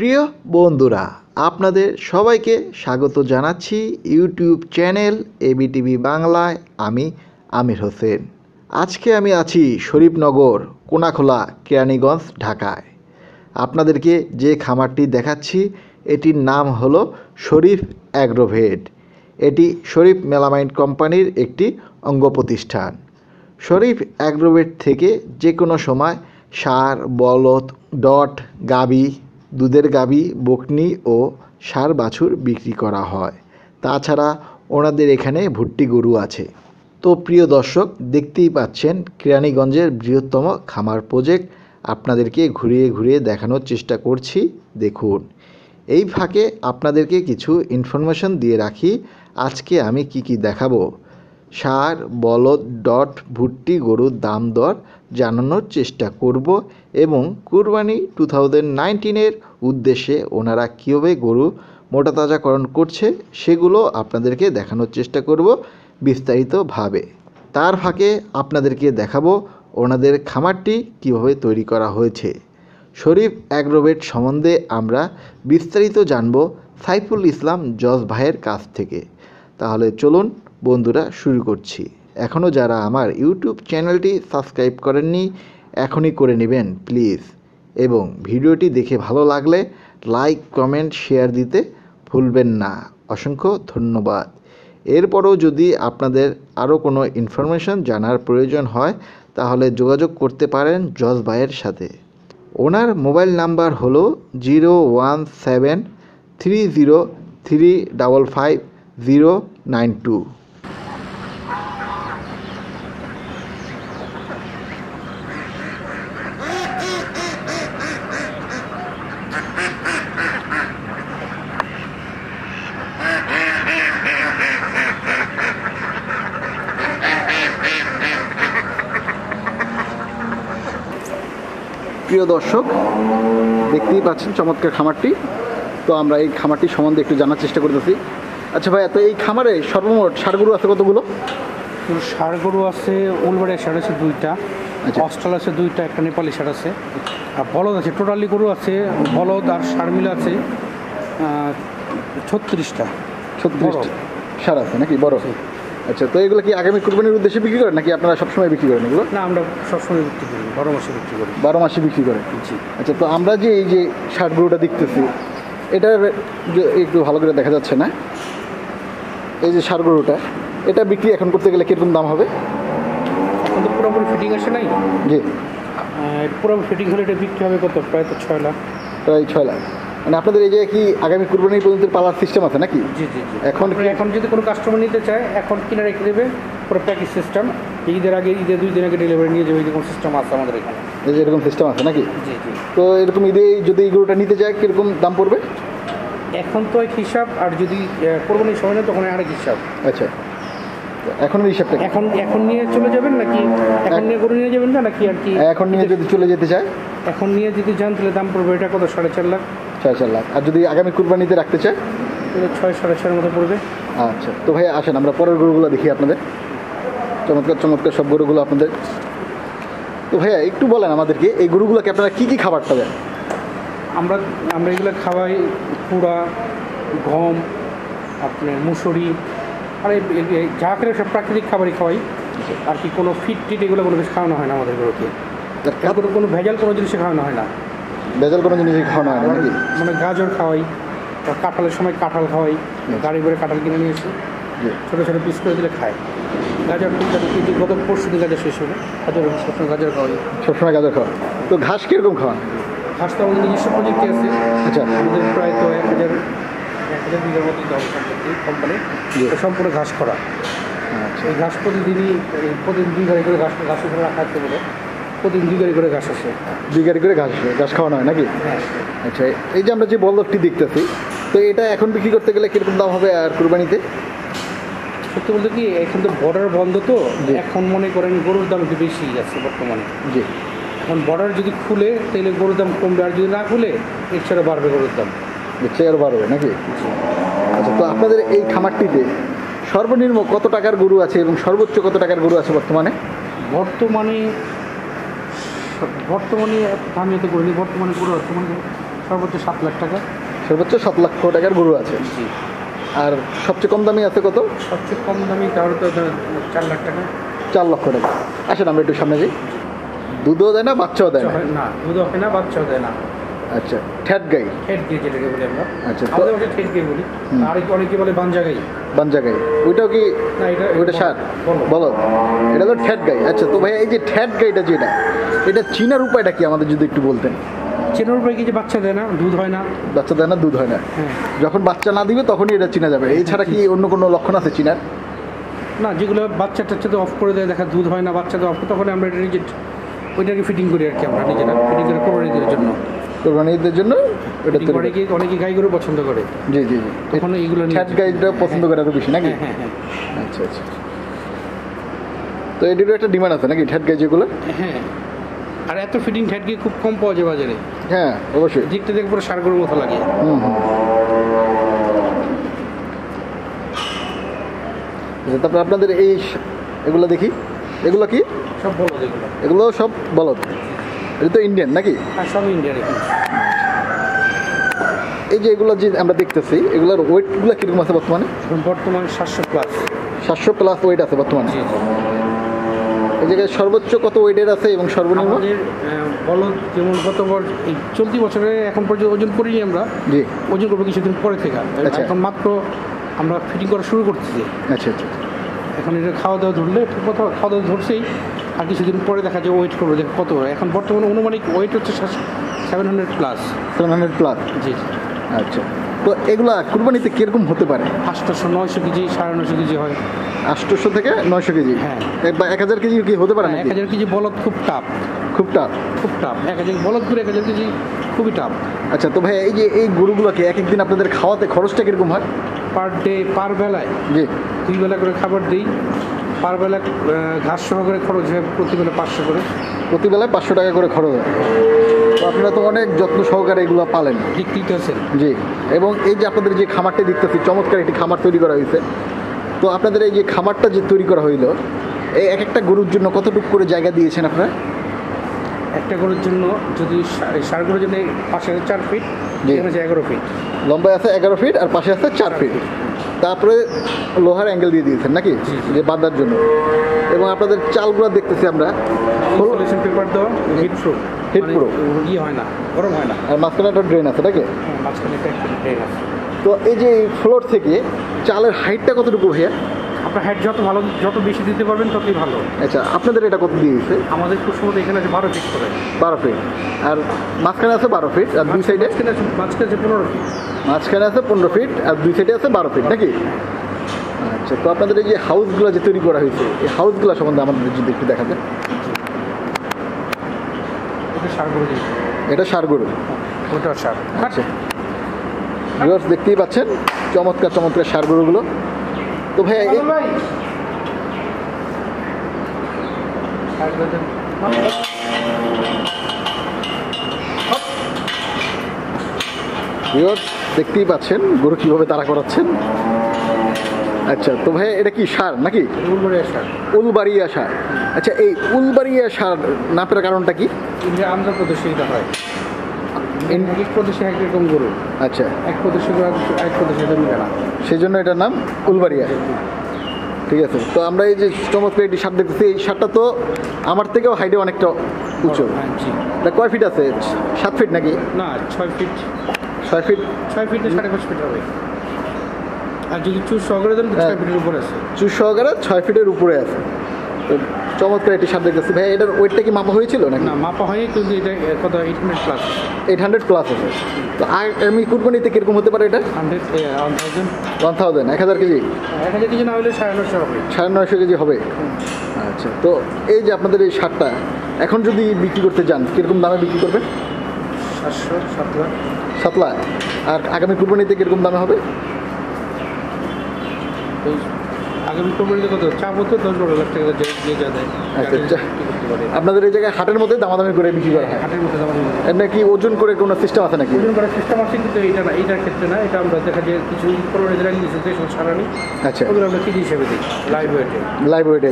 প্রিয় বন্ধুরা, আপনাদের সবাইকে স্বাগত জানাচ্ছি ইউটিউব চ্যানেল এবিটিভি বাংলায়, আমি আমির হোসেন। আজকে আমি আছি শরীফনগর, কোনাখোলা, কেরানীগঞ্জ, ঢাকায়। আপনাদেরকে যে খামারটি দেখাচ্ছি, এটির নাম হলো শরীফ অ্যাগ্রোভেট। এটি শরীফ মেলামাইন কোম্পানির একটি অঙ্গ প্রতিষ্ঠান। শরীফ অ্যাগ্রোভেট থেকে যে কোনো সময় সার, বলদ, ডট, গাবি দুধের গাবি বকনি ও সার বাছুর বিক্রি করা হয়। তাছাড়া ওনাদের এখানে ভুট্টি গরু আছে। তো প্রিয় দর্শক, দেখতেই পাচ্ছেন কেরানীগঞ্জের বৃহত্তম খামার প্রজেক্ট। আপনাদেরকে ঘুরিয়ে ঘুরিয়ে দেখানোর চেষ্টা করছি। দেখুন, এই ফাঁকে আপনাদেরকে কিছু ইনফরমেশন দিয়ে রাখি। আজকে আমি কি কি দেখাবো? সার, বলদ, ডট, ভুট্টি, গরুর দাম দর জানানোর চেষ্টা করব এবং কুরবানি টু থাউজেন্ড নাইনটিনের উদ্দেশ্যে ওনারা কীভাবে গরু মোটা তাজাকরণ করছে সেগুলো আপনাদেরকে দেখানোর চেষ্টা করব বিস্তারিতভাবে। তার ফাঁকে আপনাদেরকে দেখাবো ওনাদের খামারটি কীভাবে তৈরি করা হয়েছে। শরীফ অ্যাগ্রোভেট সম্বন্ধে আমরা বিস্তারিত জানব সাইফুল ইসলাম জজ ভাইয়ের কাছ থেকে। তাহলে চলুন বন্ধুরা শুরু করছি। এখনও যারা আমার ইউটিউব চ্যানেলটি সাবস্ক্রাইব করেননি, এখনই করে নেবেন, প্লিজ। এবং ভিডিওটি দেখে ভালো লাগলে লাইক, কমেন্ট, শেয়ার দিতে ভুলবেন না। অসংখ্য ধন্যবাদ। এরপরও যদি আপনাদের আরও কোনো ইনফরমেশন জানার প্রয়োজন হয়, তাহলে যোগাযোগ করতে পারেন জজ ভাইয়ের সাথে। ওনার মোবাইল নাম্বার হলো zero one seven three zero three double five zero nine two. প্রিয় দর্শক দেখতেই পাচ্ছেন চমৎকার খামারটি। তো আমরা এই খামারটি সম্বন্ধে একটু জানার চেষ্টা করতেছি। আচ্ছা ভাই তো এই খামারে সর্বমোট সারগুলো আছে কতগুলো? ষাড় গরু আছে উলবাড়িয়া ষাড় আছে দুইটা আচ্ছা। অস্ট্রাল আছে দুইটা একটা নেপালি ষাড় আছে। আর বলদ আছে টোটালি গরু আছে বলদ আর ষাড় মিলে আছে ছত্রিশটা। ছত্রিশটি সার আছে নাকি? বড়। আচ্ছা তো এগুলো কি আগামী কুরবানির উদ্দেশ্যে বিক্রি করেন? নাকি আপনারা সবসময় বিক্রি করেন এগুলো? না আমরা সবসময় বিক্রি করি বারো মাসে বিক্রি করি। বারো মাসে বিক্রি করেন? জি। আচ্ছা তো আমরা যে এই যে শার্টগুলোটা দেখতেছি এটা একটু ভালো করে দেখা যাচ্ছে না? এই যে সারগুলোটা এটা বিক্রি এখন করতে গেলে কীরকম দাম হবে? এখন তো পুরোপুরি ফিটিং আসে নাই। জি। পুরোপুরি ফিটিং হলে এটা বিক্রি হবে কত? প্রায় তো ছয় লাখ। প্রায় ছয় লাখ। মানে আপনাদের এই যে কি আগামী কুরবানি পর্যন্ত পালার সিস্টেম আছে নাকি? জি জি জি। এখন এখন যদি কোনো কাস্টমার নিতে চায় এখন কিনে রেখে দেবে পুরো প্যাকেজ সিস্টেম ঈদের আগে ঈদের দুই দিন আগে ডেলিভারি নিয়ে যাবে এরকম সিস্টেম আছে আমাদের এখানে। এই যে এরকম সিস্টেম আছে নাকি? জি জি। তো এরকম ঈদে যদি এই গরুটা নিতে চায় কীরকম দাম পড়বে? এখন তো এক হিসাব আর যদি কোরবানির সময় না তখন আরেক হিসাব। আচ্ছা। এখন হিসাবটা? এখন এখন নিয়ে চলে যাবেন নাকি? এখন নিয়ে গরু নিয়ে যাবেন না নাকি আর কি? এখন নিয়ে যদি চলে যেতে চায়? এখন নিয়ে যদি যান তাহলে দাম পড়বে এটা কত? সাড়ে চার লাখ? ছয় চার লাখ আর যদি আগামী কুরবানিতে রাখতে চায়? ছয় সাড়ে ছয়ের মতো পড়বে। আচ্ছা তো ভাই আসেন আমরা পরের গরুগুলো দেখি আপনাদের। চমৎকার চমৎকার সব গরুগুলো আপনাদের। তো ভাইয়া একটু বলেন আমাদেরকে এই গরুগুলোকে আপনারা কী কী খাবারটা দেন? আমরা আমরা এগুলো খাওয়াই কুড়া গম আপনার মুসুরি আর যা করে সব প্রাকৃতিক খাবারই খাওয়াই। আর কি কোনো ফিট টিট এগুলো কোনো কিছু খাওয়ানো হয় না আমাদের গরুকে। কোনো ভেজাল কোনো জিনিস খাওয়ানো হয় না। ভেজাল কোনো জিনিস খাওয়ানো হয় নাকি? মানে গাজর খাওয়াই বা কাঁঠালের সময় কাঁঠাল খাওয়াই গাড়ি করে কাঁঠাল কিনে নিয়ে এসে ছোটো ছোটো পিস করে দিলে খায়। গাজর কিন্তু গত পরশু দিন গাজর শেষ হলো গাজর সবসময় গাজর খাওয়াই। সবসময় গাজর খাওয়া। তো ঘাস কীরকম খাওয়ান ঘাস তো আমাদের নিজস্ব প্রজেক্টে আছে। আচ্ছা। আমাদের প্রায় তো এক হাজার এক হাজার বিঘার মতো কোম্পানি সম্পূর্ণ ঘাস করা। আচ্ছা। এই ঘাস প্রতিদিনই প্রতিদিন দুই গাড়ি করে ঘাস ঘাস রাখা আছে বলে। প্রতিদিন দুই গাড়ি করে ঘাস আসে। দুই গাড়ি করে ঘাস ঘাস খাওয়ানো হয় নাকি? হ্যাঁ আচ্ছা এই যে আমরা যে বলদটি দেখতেছি তো এটা এখন বিক্রি করতে গেলে কীরকম দাম হবে আর কুরবানিতে? সত্যি বলতে কি এখন তো বর্ডার বন্ধ তো। এখন মনে করেন গরুর দাম একটু বেশি যাচ্ছে বর্তমানে। জি। এখন বর্ডার যদি খুলে তাহলে গরুর দাম কমবে আর যদি না খুলে এছাড়া বাড়বে গরুর দাম। আরও বাড়বে নাকি? আচ্ছা তো আপনাদের এই খামারটিতে সর্বনিম্ন কত টাকার গরু আছে এবং সর্বোচ্চ কত টাকার গরু আছে বর্তমানে? বর্তমানে বর্তমানে আমি তো করিনি বর্তমানে আছে বর্তমানে সর্বোচ্চ সাত লাখ টাকা। সর্বোচ্চ সাত লক্ষ টাকার গরু আছে? আর সবচেয়ে কম দামি আছে কত? সবচেয়ে কম দামি তাহলে তো চার লাখ টাকা। চার লক্ষ টাকা। আসেন আমরা একটু সামনে যাই। দুধও দেয় না বাচ্চাও দেয় না? হয় না দুধ হয় না বাচ্চাও দেয় না। আচ্ছা ঠ্যাট গাই। হেড গিয়ে যেটাকে বলি আমরা। আচ্ছা, আমাদের ওটা হেড গিয়ে বলি। আর কি অনেকে বলে বাঞ্জা গাই। বাঞ্জা গাই। ওইটাও কি না এটা ওইটা সার? বলো। এটা তো ঠ্যাট গাই। আচ্ছা তো ভাই এই যে ঠ্যাট গাইটা যেটা এটা চিনার উপায়টা কি আমাদের যদি একটু বলতেন? চেনার উপরে কি যে বাচ্চা দেয় না দুধ হয় না? বাচ্চা দেয় না দুধ হয় না। হ্যাঁ। যখন বাচ্চা না দিবে তখনই এটা চিনা যাবে। এছাড়া কি অন্য কোনো লক্ষণ আছে চিনার? না যেগুলো বাচ্চা টাচ্চাতে অফ করে দেয় দেখা দুধ হয় না বাচ্চাতে অফ তখন আমরা এটা নিজে ওইটাকে ফিটিং করি আর কি আমরা নিজেরা। ফিটিং করে কোরবানিদের জন্য। কোরবানিদের জন্য এটা তৈরি কি অনেকে গাই গরু পছন্দ করে। জি জি জি। তখন এইগুলো ঠ্যাট গাইটা পছন্দ করে আরও বেশি নাকি? হ্যাঁ হ্যাঁ হ্যাঁ আচ্ছা আচ্ছা। তো এটিরও একটা ডিমান্ড আছে নাকি? ঠ্যাট গাই যেগুলো? হ্যাঁ। আর এত ফিটিং ঠ্যাট গিয়ে খুব কম পাওয়া যায় বাজারে। হ্যাঁ অবশ্যই। দেখতে দেখে পুরো সার গরুর মতো লাগে। হুম হুম। আচ্ছা, তারপরে আপনাদের এই এগুলো দেখি। এগুলো কি? সব বলো যেগুলো এগুলো সব বলদ। এটা তো ইন্ডিয়ান নাকি? সব ইন্ডিয়ার এই যে এগুলো যে আমরা দেখতেছি এগুলোর ওয়েটগুলো কীরকম আছে বর্তমানে? বর্তমান সাতশো প্লাস সাতশো প্লাস ওয়েট আছে বর্তমানে? এই জায়গায় সর্বোচ্চ কত ওয়েটের আছে এবং সর্বনিম্ন? বলদ যেমন গত এই চলতি বছরে এখন পর্যন্ত ওজন করিনি আমরা। জি। ওজন করব কিছুদিন পরে থেকে। আচ্ছা। এখন মাত্র আমরা ফিটিং করা শুরু করতেছি। আচ্ছা আচ্ছা এখন এটা খাওয়া দাওয়া ধরলে মতো খাওয়া দাওয়া ধরছেই। আর কিছুদিন পরে দেখা যায় ওয়েট করবে যে কত। এখন বর্তমানে অনুমানিক ওয়েট হচ্ছে seven hundred plus seven hundred plus জি আচ্ছা। তো এগুলা কুরবানিতে কীরকম হতে পারে? আটশোশো নয়শো কেজি সাড়ে নয়শো কেজি হয়। আটশোশো থেকে নয়শো কেজি? হ্যাঁ। এক বা এক হাজার কেজি কি হতে পারে এক হাজার কেজি বলদ খুব টাপ খুব টাফ খুব টাপ এক হাজার বলদ করে এক হাজার কেজি খুবই টাপ আচ্ছা তো ভাই এই যে এই গরুগুলোকে এক একদিন আপনাদের খাওয়াতে খরচটা কীরকম হয়? পার ডে পার বেলায়? জি। দুই বেলা করে খাবার দিই। পার বেলা ঘাস সহকারে খরচ হয় প্রতি বেলা পাঁচশো করে। প্রতিবেলায় পাঁচশো টাকা করে খরচ হয়। তো আপনারা তো অনেক যত্ন সহকারে এগুলো পালেন। দিকটিতেছেন জি। এবং এই যে আপনাদের যে খামারটি দেখতেছি চমৎকার একটি খামার তৈরি করা হয়েছে। তো আপনাদের এই যে খামারটা যে তৈরি করা হইল এই এক একটা গরুর জন্য কতটুকু করে জায়গা দিয়েছেন আপনারা? একটা গরুর জন্য যদি সার গরুর জন্য পাশে আছে চার ফিট। এখানে আছে এগারো ফিট। লম্বায় আছে এগারো ফিট আর পাশে আছে চার ফিট। তারপরে লোহার অ্যাঙ্গেল দিয়ে দিয়েছেন নাকি। যে বাঁধার জন্য। এবং আপনাদের চালগুলো দেখতেছি আমরা। হলো- ইনসুলেশন পেপার দেওয়া হিট প্রুফ Heat proof। ইয়ে হয় না গরম হয় না। আর মাঝখানে একটা ড্রেন আছে নাকি? হ্যাঁ, মাঝখানে একটা ড্রেন আছে। তো এই যে ফ্লোর থেকে চালের হাইটটা কতটুকু ভাইয়া? আপনার হেড যত ভালো যত বেশি দিতে পারবেন ততই ভালো। আচ্ছা আপনাদের এটা কত দিয়ে দিয়েছে আমাদের খুব এখানে আছে বারো ফিট করে। বারো ফিট আর মাঝখানে আছে বারো ফিট আর দুই সাইডে মাঝখানে আছে মাঝখানে আছে পনেরো ফিট মাঝখানে আছে পনেরো ফিট আর দুই সাইডে আছে বারো ফিট নাকি? আচ্ছা তো আপনাদের এই যে হাউসগুলো যে তৈরি করা হয়েছে এই হাউসগুলো সম্বন্ধে আমাদের যদি একটু দেখা যায় এটা সার গরু। ওটা সার। আচ্ছা। দেখতেই পাচ্ছেন চমৎকার চমৎকার সার গরুগুলো। তো ভাই? দেখতেই পাচ্ছেন গরু কীভাবে তারা করাচ্ছেন। আচ্ছা তো ভাইয়া এটা কি সার নাকি? উলবাড়িয়া সার। আচ্ছা এই উলবাড়িয়া সার না পেরার কারণটা কি? আন্ধ্রপ্রদেশে এটা হয় এক প্রদেশে এক রকম গরু। আচ্ছা। এক প্রদেশে এক প্রদেশে মিলে না সেই জন্য এটার নাম উলবাড়িয়া। ঠিক আছে। তো আমরা এই যে চমৎকার সার দেখতেছি এই সারটা তো আমার থেকেও হাইটে অনেকটা উঁচু। হ্যাঁ জি। এটা কয় ফিট আছে? সাত ফিট নাকি? না ছয় ফিট ছয় ফিট ছয় ফিটে সাড়ে পাঁচ ফিট হবে। আর যদি চুর সহকারে দেন হ্যাঁ। ছয় ফিটের উপরে আছে। চুর সহকারে ছয় ফিটের উপরে আছে। তো চমৎকার একটি সার দেখতেছি ভাই এটার ওয়েটটা কি মাপা হয়েছিল নাকি? না মাপা হয়নি কিন্তু এটা কত eight hundred plus eight hundred plus আছে। তো আমি কুরবানিতে কীরকম হতে পারে এটা? হান্ড্রেড ওয়ান থাউজেন্ড এক হাজার কেজি? এক হাজার কিছু না হলে সাড়ে নশো হবে। সাড়ে নয়শো কেজি হবে? আচ্ছা তো এই যে আপনাদের এই সারটা এখন যদি বিক্রি করতে যান কীরকম দামে বিক্রি করবেন? সাতশো সাত লাখ। সাত লাখ। আর আগামী কুরবানিতে কীরকম দামে হবে? আগামী কোম্পানিতে কত? চাপ হতো দশ বারো লাখ টাকা যে যে যা দেয়। আচ্ছা, আপনাদের এই জায়গায় হাটের মধ্যে দামাদামি করে বিক্রি করা হয়? হাটের মধ্যে আমার এমনি কি ওজন করে কোনো সিস্টেম আছে নাকি? ওজন করার সিস্টেম আছে কিন্তু এটা না এইটার ক্ষেত্রে না এটা আমরা দেখা যায় কিছু রাখি কিছু দেশ সারানি আচ্ছা। ওগুলো আমরা কেজি হিসেবে দিই লাইভ ওয়েটে লাইভ ওয়েট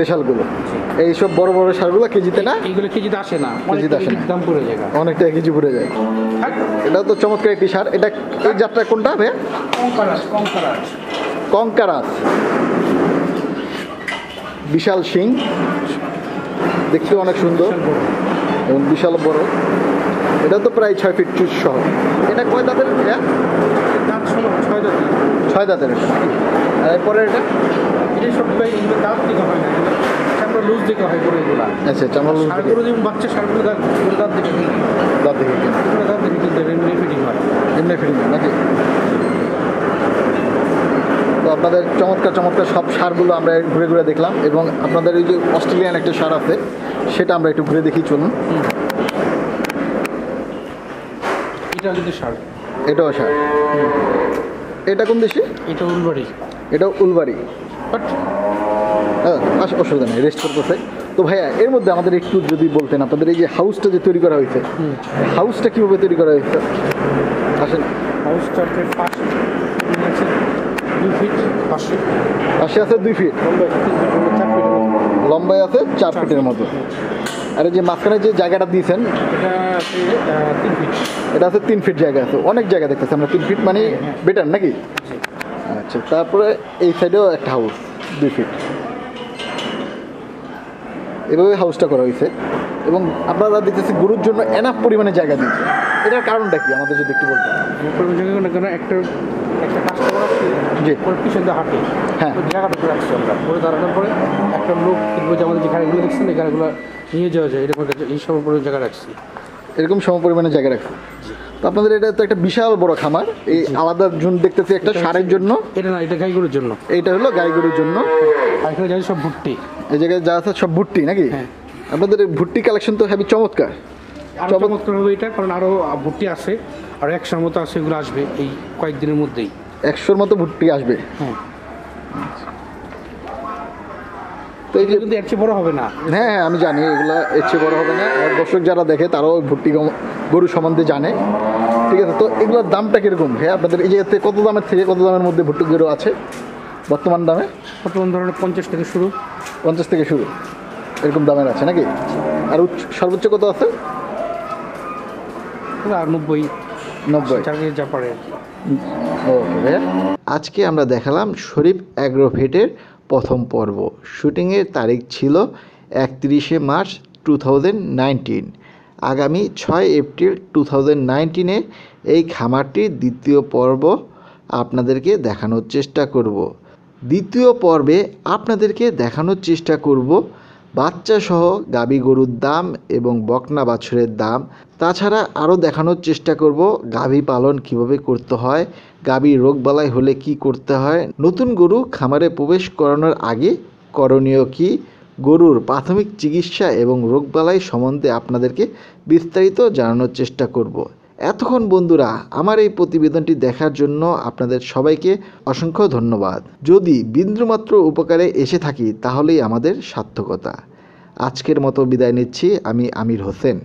দেশালগুলো। এইসব বড় বড় সারগুলো কেজিতে না? এইগুলো কেজিতে আসে না কেজিতে আসে না। দাম পড়ে যায় অনেকটা কেজি পড়ে যায়। থাক এটা তো চমৎকার একটি সার। এটা এই যাত্রা কোনটা ভাইয়া? কঙ্কারাস কঙ্কারাস কঙ্কারাস বিশাল সিং দেখতে অনেক সুন্দর এবং বিশাল বড়। এটা তো প্রায় ছয় ফিট চুজ সহ। এটা কয় দাঁতের ছয় দাঁত ছয় দাঁতের। আর এরপরে এটা এটা? সব ভাই দাঁত দিকে হয় না চামড়া লুজ দিকে হয় করে এগুলো আচ্ছা চামড়া লুজ দিকে। সারগুলো যেমন বাচ্চা সারগুলো দাঁত দাঁত দিকে। দাঁত দেখে কিনা দাঁত দিকে কিনতে এমনি ফিটিং হয় এমনি নাকি? তো আপনাদের চমৎকার চমৎকার সব সারগুলো আমরা ঘুরে ঘুরে দেখলাম এবং আপনাদের ওই যে অস্ট্রেলিয়ান একটা সার আছে সেটা আমরা একটু ঘুরে দেখি চলুন। এটা কিন্তু সার। এটাও সার। এটা কোন দেশে? এটা উলবাড়ি। এটাও উলবাড়ি। বাট হ্যাঁ অসুবিধা নেই রেস্ট করতেছে। তো ভাইয়া এর মধ্যে আমাদের একটু যদি বলতেন আপনাদের এই যে হাউসটা যে তৈরি করা হয়েছে হাউসটা কীভাবে তৈরি করা হয়েছে? আসেন। হাউসটাতে দুই ফিট পাশে আছে দুই ফিট লম্বা আছে চার ফিটের মতো। লম্বায় আছে চার ফিটের মতো। আর যে মাঝখানে যে জায়গাটা দিয়েছেন এটা আছে তিন ফিট এটা আছে তিন ফিট জায়গা আছে। অনেক জায়গা দেখতেছি আমরা। তিন ফিট মানে বেটার নাকি? আচ্ছা তারপরে এই সাইডেও একটা হাউস দুই ফিট এভাবে হাউসটা করা হয়েছে। এবং আপনারা দেখতেছি গরুর জন্য এনাফ পরিমাণে জায়গা দিয়েছে। এটার কারণটা কি? আমাদের যদি একটু বলতে একটা একটা কাস্টমার আসছে জি। ওর পিছন দিয়ে হাঁটে। হ্যাঁ। ওই জায়গাটা করে রাখছি আমরা। পরে দাঁড়ানোর পরে একটা লোক যে আমাদের যে গাড়িগুলো দেখছেন এই গাড়িগুলো নিয়ে যাওয়া যায়। এরকম এই সব উপরে জায়গা রাখছি। এরকম সম পরিমাণে জায়গা রাখছে তো আপনাদের এটা তো একটা বিশাল বড় খামার। এই আলাদা জুন দেখতেছি একটা সারের জন্য। এটা না এটা গাইগুলোর জন্য। এইটা হলো গাই গরুর জন্য। আর এখানে যাই সব ভুট্টি। এই জায়গায় যা আছে সব ভুট্টি নাকি? হ্যাঁ। আপনাদের ভুট্টি কালেকশন তো হেবি চমৎকার। চমৎকার হবে এটা কারণ আরও ভুট্টি আছে আর একশোর মতো আছে এগুলো আসবে এই কয়েকদিনের মধ্যেই। একশোর মতো ভুট্টি আসবে। হ্যাঁ। তো এই যে কিন্তু এর চেয়ে বড় হবে না। হ্যাঁ হ্যাঁ আমি জানি এগুলা এর চেয়ে বড় হবে না। আর দর্শক যারা দেখে তারাও ভুট্টি গরু সম্বন্ধে জানে। ঠিক আছে তো এগুলোর দামটা কীরকম? হ্যাঁ আপনাদের এই জায়গাতে কত দামের থেকে কত দামের মধ্যে ভুট্টি গরু আছে? বর্তমান দামে? বর্তমান ধরনের পঞ্চাশ থেকে শুরু। পঞ্চাশ থেকে শুরু। এরকম দামের আছে নাকি? আর উচ্চ সর্বোচ্চ কত আছে? আর নব্বই। নব্বই। যা আজকে আমরা দেখালাম শরীফ অ্যাগ্রোভেটের প্রথম পর্ব। শুটিংয়ের তারিখ ছিল একত্রিশে মার্চ টু থাউজেন্ড নাইনটিন। আগামী ছয় এপ্রিল টু থাউজেন্ড এই খামারটির দ্বিতীয় পর্ব আপনাদেরকে দেখানোর চেষ্টা করব। দ্বিতীয় পর্বে আপনাদেরকে দেখানোর চেষ্টা করব বাচ্চা সহ গাবি গরুর দাম এবং বকনা বাছুরের দাম। তাছাড়া আরও দেখানোর চেষ্টা করব গাভী পালন কীভাবে করতে হয় গাভী রোগবালাই হলে কি করতে হয়, নতুন গরু খামারে প্রবেশ করানোর আগে করণীয় কি, গরুর প্রাথমিক চিকিৎসা এবং রোগবালাই সম্বন্ধে আপনাদেরকে বিস্তারিত জানানোর চেষ্টা করব। এতক্ষণ বন্ধুরা, আমার এই প্রতিবেদনটি দেখার জন্য আপনাদের সবাইকে অসংখ্য ধন্যবাদ। যদি বিন্দুমাত্র উপকারে এসে থাকি, তাহলেই আমাদের সার্থকতা। আজকের মতো বিদায় নিচ্ছি, আমি আমির হোসেন।